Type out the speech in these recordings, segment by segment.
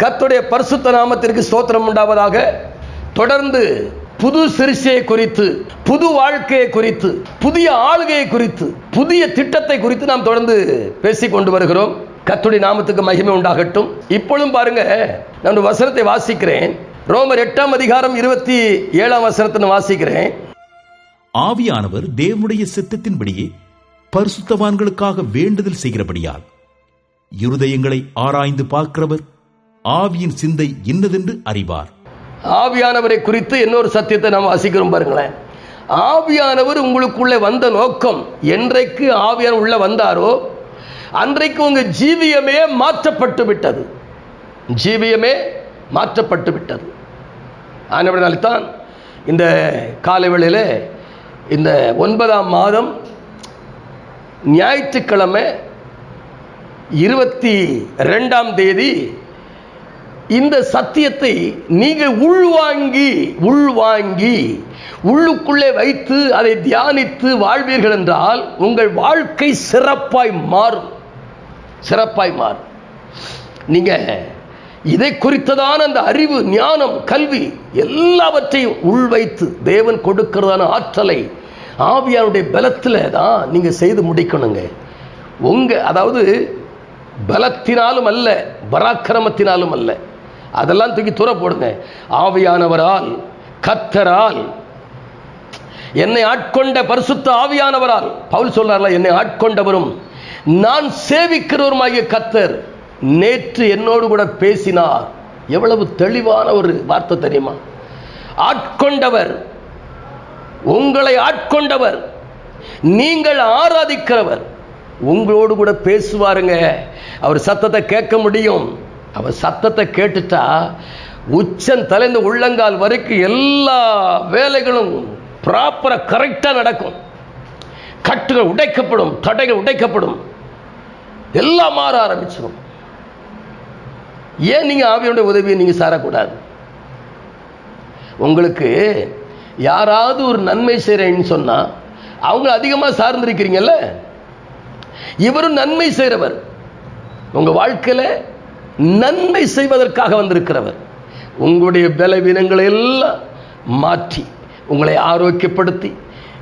கத்துடைய பரிசுத்த நாமத்திற்கு ஸ்தோத்திரம் உண்டாவதாக. தொடர்ந்து புது சிறுசையை குறித்து புது வாழ்க்கையை குறித்து புதிய ஆளுகையை குறித்து புதிய திட்டத்தை குறித்து நாம் தொடர்ந்து பேசிக்கொண்டு வருகிறோம். கத்துடைய நாமத்துக்கு மகிமை உண்டாகட்டும். இப்பொழுதும் பாருங்க நான் வசனத்தை வாசிக்கிறேன். ரோமர் எட்டாம் அதிகாரம் இருபத்தி ஏழாம் வசனத்தை நான் வாசிக்கிறேன். ஆவியானவர் தேவனுடைய சித்தத்தின்படியே பரிசுத்தவான்களுக்காக வேண்டுதல் செய்கிறபடியால் இருதயங்களை ஆராய்ந்து பார்க்கிறவர் ஆவியின் சிந்தை இன்னதென்று அறிவார். ஆவியானவரை குறித்து இன்னொரு சத்தியத்தை நாம் வாசிக்கிறோம் பாருங்களேன். ஆவியானவர் உங்களுக்குள்ளே வந்த நோக்கம் என்றைக்கு ஆவியான உள்ள வந்தாரோ அன்றைக்கு உங்க ஜீவியமே மாற்றப்பட்டு விட்டது. ஜீவியமே மாற்றப்பட்டு விட்டது. ஆனவனால்தான் இந்த காலை வேளையில் இந்த ஒன்பதாம் மாதம் ஞாயிற்றுக்கிழமை இருபத்தி ரெண்டாம் தேதி இந்த சத்தியத்தை நீங்கள் உள்வாங்கி உள்வாங்கி உள்ளுக்குள்ளே வைத்து அதை தியானித்து வாழ்வீர்கள் என்றால் உங்கள் வாழ்க்கை சிறப்பாய் மாறும். சிறப்பாய் மாறும். நீங்க இதை குறித்ததான அந்த அறிவு ஞானம் கல்வி எல்லாவற்றையும் உள்வைத்து தேவன் கொடுக்கிறதான ஆற்றலை ஆவியானுடைய பலத்தில் தான் நீங்கள் செய்து முடிக்கணுங்க. உங்கள் அதாவது பலத்தினாலும் அல்ல பராக்கிரமத்தினாலும் அல்ல. அதெல்லாம் தூக்கி தூர போடுங்க. ஆவியானவரால் கத்தரால் என்னை ஆட்கொண்ட பரிசுத்த ஆவியானவரால் பவுல் சொல்றார்ல என்னை ஆட்கொண்டவரும் நான் சேவிக்கிறவருமாகிய கத்தர் நேற்று என்னோடு கூட பேசினார். எவ்வளவு தெளிவான ஒரு வார்த்தை தெரியுமா? ஆட்கொண்டவர் உங்களை ஆட்கொண்டவர் நீங்கள் ஆராதிக்கிறவர் உங்களோடு கூட பேசுவாருங்க. அவர் சத்தத்தை கேட்க முடியும். அவர் சத்தத்தை கேட்டுட்டா உச்சன் தலைந்த உள்ளங்கால் வரைக்கும் எல்லா வேலைகளும் ப்ராப்பராக கரெக்டாக நடக்கும். கட்டுகள் உடைக்கப்படும் தடைகள் உடைக்கப்படும். எல்லாம் மாற ஆரம்பிச்சிடும் ஏன் நீங்கள் ஆவியோட உதவியை நீங்கள் சாரக்கூடாது? உங்களுக்கு யாராவது ஒரு நன்மை செய்கிறேன்னு சொன்னால் அவங்க அதிகமாக சார்ந்திருக்கிறீங்கல்ல? இவரும் நன்மை செய்கிறவர் உங்கள் வாழ்க்கையில் நன்மை செய்வதற்காக வந்திருக்கிறவர். உங்களுடைய பலவீனங்களை எல்லாம் மாற்றி உங்களை ஆரோக்கியப்படுத்தி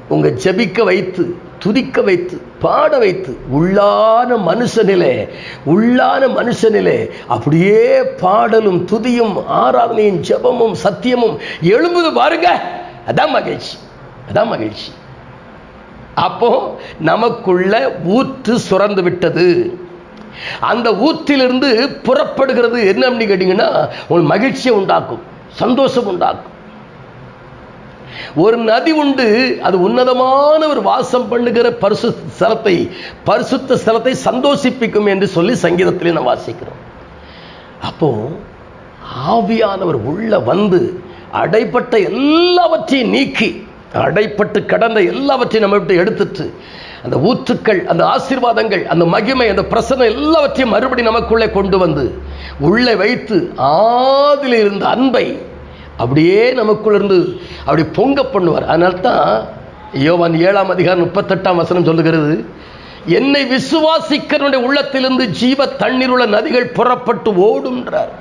உங்கள் ஜெபிக்க வைத்து துதிக்க வைத்து பாட வைத்து உள்ளான மனுஷனிலே உள்ளான மனுஷனிலே அப்படியே பாடலும் துதியும் ஆராதனையும் ஜெபமும் சத்தியமும் எழும்புது பாருங்க. அதான் மகிழ்ச்சி. அதான் மகிழ்ச்சி. அப்போ நமக்குள்ள ஊற்று சுரந்து விட்டது. அந்த ஊத்திலிருந்து புறப்படுகிறது என்ன அப்படின்னு கேட்டிங்கன்னா உங்களுக்கு மகிழ்ச்சியை உண்டாக்கும் சந்தோஷம் உண்டாக்கும். ஒரு நதி உண்டு அது உன்னதமான ஒரு வாசம் பண்ணுகிற பரிசு ஸ்தலத்தை பரிசுத்த ஸ்தலத்தை சந்தோஷிப்பிக்கும் என்று சொல்லி சங்கீதத்திலே நான் வாசிக்கிறோம். அப்போ ஆவியானவர் உள்ள வந்து அடைப்பட்ட எல்லாவற்றையும் நீக்கி அடைப்பட்டு கடந்த எல்லாவற்றையும் நம்ம விட்டு எடுத்துட்டு அந்த ஊற்றுக்கள் அந்த ஆசீர்வாதங்கள் அந்த மகிமை அந்த பிரசனம் எல்லாவற்றையும் மறுபடி நமக்குள்ளே கொண்டு வந்து உள்ளே வைத்து ஆதில் இருந்த அன்பை அப்படியே நமக்குள்ளிருந்து அப்படி பொங்க பண்ணுவார். அதனால தான் யோவான் ஏழாம் அதிகாரம் முப்பத்தெட்டாம் வசனம் சொல்லுகிறது என்னை விசுவாசிக்கிறவனுடைய உள்ளத்திலிருந்து ஜீவ தண்ணீர் உள்ள நதிகள் புறப்பட்டு ஓடும்ன்றார்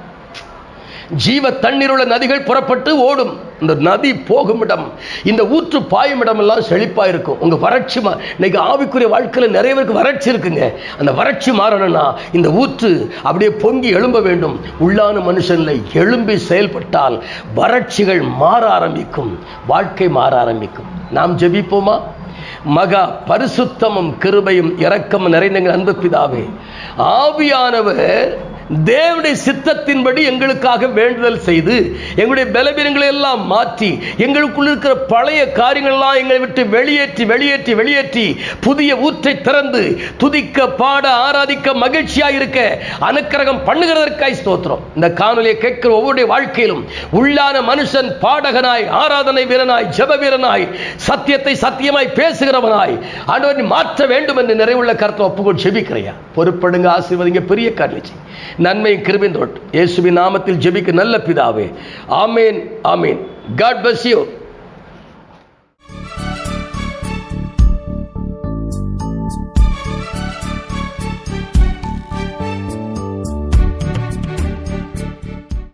ஜீவ தண்ணீருள்ள நதிகள் புறப்பட்டு ஓடும். இந்த நதி போகும் இடம். இந்த ஊற்று பாயும் இடம் எல்லாம் இருக்கும். உங்க வறட்சி மா இன்னைக்கு ஆவிக்குரிய வாழ்க்கையில் நிறைய பேருக்கு வறட்சி இருக்குங்க. அந்த வறட்சி மாறணும்னா இந்த ஊற்று அப்படியே பொங்கி எழும்ப வேண்டும். உள்ளான மனுஷனில் எழும்பி செயல்பட்டால் வறட்சிகள் மாற ஆரம்பிக்கும். வாழ்க்கை மாற ஆரம்பிக்கும். நாம் ஜெபிப்போமா? மகா பரிசுத்தமும் கிருபையும் இரக்கமும் நிறைந்த அன்பு பிதாவே. ஆவியானவர் தேவனுடைய சித்தத்தின்படி எங்களுக்காக வேண்டுதல் செய்து எங்களுடைய பலவீனங்களை எல்லாம் மாற்றி எங்களுக்குள் இருக்கிற பழைய காரியங்கள் எல்லாம் எங்களை விட்டு வெளியேற்றி வெளியேற்றி வெளியேற்றி புதிய ஊற்றை திறந்து துதிக்க பாட ஆராதிக்க மகிழ்ச்சியாக இருக்க அனுக்கிரகம் பண்ணுகிறதற்காய் ஸ்தோத்திரம். இந்த காணொலியை கேட்கிற ஒவ்வொருடைய வாழ்க்கையிலும் உள்ளான மனுஷன் பாடகனாய் ஆராதனை வீரனாய் ஜப வீரனாய் சத்தியத்தை சத்தியமாய் பேசுகிறவனாய் ஆண்டவரை மாற்ற வேண்டும் என்று நிறைவுள்ள கருத்தை ஒப்புக்கொண்டு செபிக்கிறையா பொறுப்படுங்க ஆசீர்வதிங்க பெரிய காரியம் நன்மை கிருபின் தொட்டு இயேசுவின் நாமத்தில் ஜெபிக்க நல்ல பிதாவே. ஆமேன் ஆமேன். God bless you